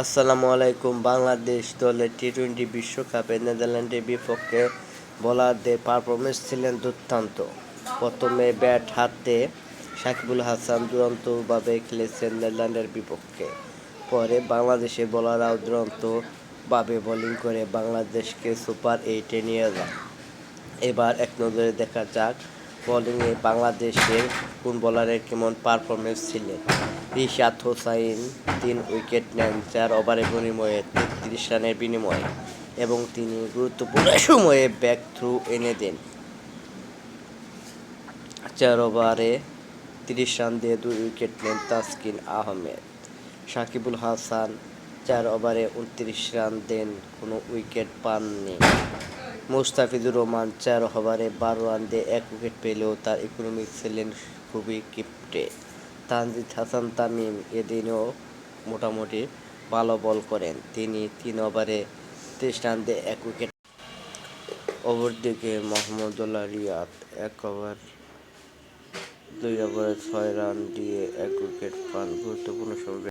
আসসালামু আলাইকুম। বাংলাদেশ দলের টি টোয়েন্টি বিশ্বকাপে নেদারল্যান্ডের বিপক্ষে বোলারদের পারফরমেন্স ছিলেন দুর্দান্ত। প্রথমে ব্যাট হাতে সাকিবুল হাসান দুরন্তভাবে খেলেছেন নেদারল্যান্ডের বিপক্ষে। পরে বাংলাদেশের বোলাররাও দুরন্তভাবে বোলিং করে বাংলাদেশকে সুপার এইটে নিয়ে যায় এবার এক নজরে দেখা যাক বোলিংয়ে বাংলাদেশের কোন বোলারের কেমন পারফরমেন্স ছিলেন রিশাদ হোসাইন তিন উইকেট নেন, চার ওভারের বিনিময়ে তেত্রিশ রানের বিনিময়ে এবং তিনি গুরুত্বপূর্ণ সময়ে ব্যাক থ্রু এনে দেন। চার ওভারে তিরিশ রান দিয়ে দুই উইকেট নেন তাসকিন আহমেদ। সাকিবুল হাসান চার ওভারে উনত্রিশ রান দেন, কোনো উইকেট পাননি। মুস্তাফিজুর রহমান চার ওভারে বারো রান দিয়ে এক উইকেট পেলেও তার ইকোনমিক ছিলেন খুবই কিপ্টে। তানজিদ হাসান তামিম এদিনও মোটামুটি ভালো বল করেন। তিনি তিন ওভারে তেইশ রান দিয়ে এক উইকেট। অপরদিকে মোহাম্মদুল্লাহ রিয়াদ এক ওভার, দুই ওভারে ছয় রান দিয়ে এক উইকেট পান। গুরুত্বপূর্ণ সময়